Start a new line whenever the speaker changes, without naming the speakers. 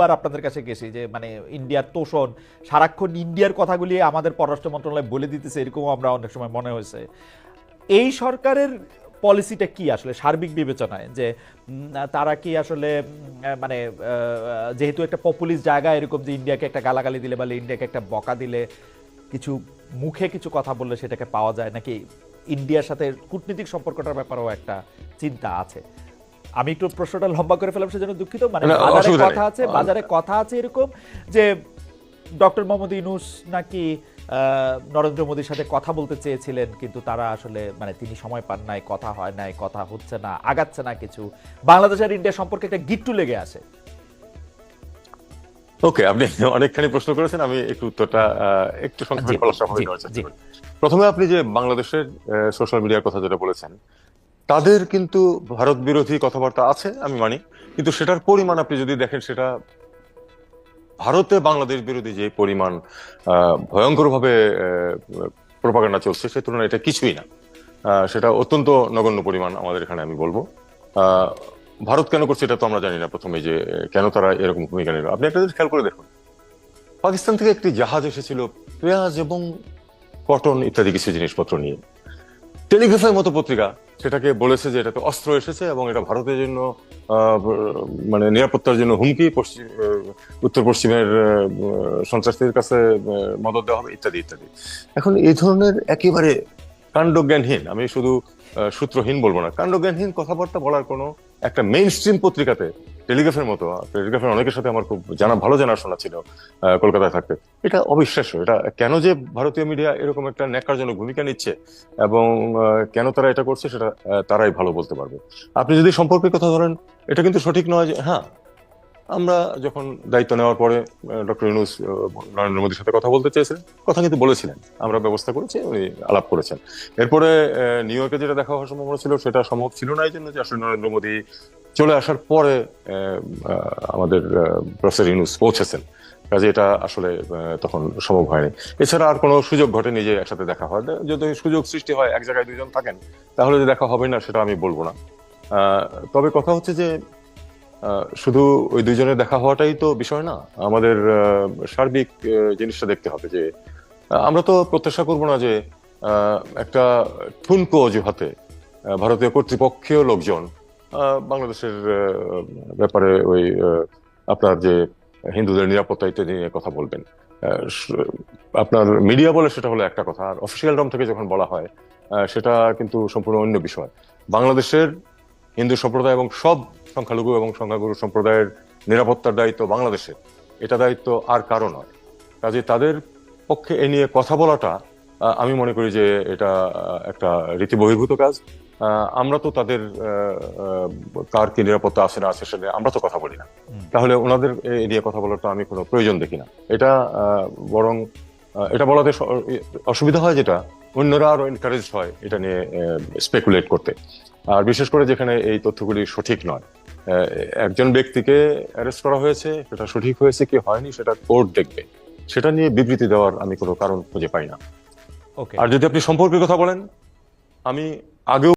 বার আপনাদের কাছে গেছি যে মানে ইন্ডিয়ার তোষণ, সারাক্ষণ ইন্ডিয়ার কথাগুলি আমাদের পররাষ্ট্র মন্ত্রণালয় বলে দিতেছে এরকম আমরা অনেক সময় মনে হয়েছে। এই সরকারের পলিসিটা কি আসলে সার্বিক বিবেচনায়? যে তারা কি আসলে মানে যেহেতু একটা পপুলিস্ট জায়গা, এরকম যে ইন্ডিয়াকে একটা গালাগালি দিলে বা ইন্ডিয়াকে একটা বকা দিলে, কিছু মুখে কিছু কথা বললে সেটাকে পাওয়া যায়? নাকি ইন্ডিয়ার সাথে কূটনীতিক সম্পর্কটার ব্যাপারেও একটা চিন্তা আছে? আমি একটু প্রশ্নটা লম্বা করে ফেলাম সেজন্য দুঃখিত। মানে বাজারে কথা আছে বাজারে কথা আছে এরকম যে ডক্টর মোহাম্মদ ইউনুস নাকি নরেন্দ্র মোদীর সাথে কথা বলতে চেয়েছিলেন কিন্তু তারা আসলে মানে তিনি সময় পান নাই কথা হয় নাই কথা হচ্ছে না আগাচ্ছে না কিছু। বাংলাদেশ আর ইন্ডিয়া সম্পর্কে একটা গিট্টু লেগে আছে।
ওকে আপনি অনেকখানি প্রশ্ন করেছেন আমি একটু উত্তরটা একটু সংক্ষেপে বলার চেষ্টা প্রথমে আপনি যে বাংলাদেশের সোশ্যাল মিডিয়ার কথা যেটা বলেছেন তাদের কিন্তু ভারত বিরোধী কথাবার্তা আছে, আমি মানি। কিন্তু সেটার পরিমাণ আপনি যদি দেখেন, সেটা ভারতে বাংলাদেশ বিরোধী যে পরিমাণ ভয়ঙ্করভাবে প্রপাগান্ডা চলছে, সে তুলনায় এটা কিছুই না। সেটা অত্যন্ত নগণ্য পরিমাণ আমাদের এখানে আমি বলব। ভারত কেন করছে এটা তো আমরা জানি না প্রথমে যে, কেন তারা এরকম ভূমিকা নেবে আপনি একটা খেয়াল করে দেখুন। পাকিস্তান থেকে একটি জাহাজ এসেছিল, পেঁয়াজ এবং কটন ইত্যাদি কিছু জিনিসপত্র নিয়ে। টেলিগ্রাফের মতো পত্রিকা সেটাকে বলেছে যে এটাতে অস্ত্র এসেছে এবং এটা ভারতের জন্য মানে নিরাপত্তার জন্য হুমকি, পশ্চিম উত্তর পশ্চিমের সন্ত্রাসীদের কাছে মদত দেওয়া হবে, ইত্যাদি ইত্যাদি। এখন এই ধরনের একেবারে কাণ্ডজ্ঞানহীন, আমি শুধু সূত্রহীন বলব না, কাণ্ডজ্ঞানহীন কথাবার্তা বলার কোনো একটা মেইন স্ট্রিম পত্রিকাতে টেলিগ্রাফের মতো টেলিগ্রাফের অনেকের সাথে আমার খুব জানা, ভালো জানাশোনা ছিল কলকাতায় থাকতে। এটা অবিশ্বাস্য, এটা কেন যে ভারতীয় মিডিয়া এরকম একটা ন্যাক্কারজনক ভূমিকা নিচ্ছে এবং কেন তারা এটা করছে সেটা তারাই ভালো বলতে পারবে। আপনি যদি সম্পর্কের কথা ধরেন, এটা কিন্তু সঠিক নয় যে হ্যাঁ আমরা যখন দায়িত্ব নেওয়ার পরে ডক্টর ইউনুস নরেন্দ্র মোদীর সাথে কথা বলতে চেয়েছিলেন, কথা কিন্তু বলেছিলেন, আমরা ব্যবস্থা করেছি, উনি আলাপ করেছেন। এরপরে নিউ ইয়র্কে যেটা দেখা হওয়ার সম্ভাবনা ছিল, সেটা সম্ভব ছিল না, এই জন্য যে আসলে নরেন্দ্র মোদী চলে আসার পরে আমাদের প্রফেসর ইউনুস পৌঁছেছেন। কাজে এটা আসলে তখন সম্ভব হয়নি। এছাড়া আর কোনো সুযোগ ঘটেনি যে একসাথে দেখা হয়। যদি সুযোগ সৃষ্টি হয়, এক জায়গায় দুজন থাকেন, তাহলে যে দেখা হবে না, সেটা আমি বলব না। তবে কথা হচ্ছে যে শুধু ওই দুইজনের দেখা হওয়াটাই তো বিষয় না। আমাদের সার্বিক জিনিসটা দেখতে হবে যে আমরা তো প্রত্যাশা করব না যে একটা ঠুনকো অজুহাতে ভারতীয় কর্তৃপক্ষীয় লোকজন বাংলাদেশের ব্যাপারে ওই আপনার যে হিন্দুদের নিরাপত্তা ইত্যাদি নিয়ে কথা বলবেন। আপনার মিডিয়া বলে সেটা হলো একটা কথা, আর অফিসিয়াল রম থেকে যখন বলা হয় সেটা কিন্তু সম্পূর্ণ অন্য বিষয়। বাংলাদেশের হিন্দু সম্প্রদায় এবং সব সংখ্যালঘু এবং সংখ্যাগুরু সম্প্রদায়ের নিরাপত্তার দায়িত্ব বাংলাদেশের। এটা দায়িত্ব আর কারও নয়। কাজে তাদের পক্ষে এ নিয়ে কথা বলাটা আমি মনে করি যে এটা একটা রীতি বহির্ভূত কাজ। আমরা তো তাদের কার কি নিরাপত্তা আছে না আছে সেটা আমরা তো কথা বলি না। তাহলে ওনাদের এ এ নিয়ে কথা বলার তো আমি কোনো প্রয়োজন দেখি না। এটা বরং এটা বলাতে অসুবিধা হয় যেটা অন্যরা আরও এনকারেজ হয় এটা নিয়ে স্পেকুলেট করতে। আর বিশেষ করে যেখানে এই তথ্যগুলি সঠিক নয়। একজন ব্যক্তিকে অ্যারেস্ট করা হয়েছে সেটা সঠিক হয়েছে কি হয়নি সেটা কোর্ট দেখবে। সেটা নিয়ে বিবৃতি দেওয়ার আমি কোনো কারণ খুঁজে পাই না।
ওকে
আর যদি আপনি সম্পর্কের কথা বলেন আমি আগেও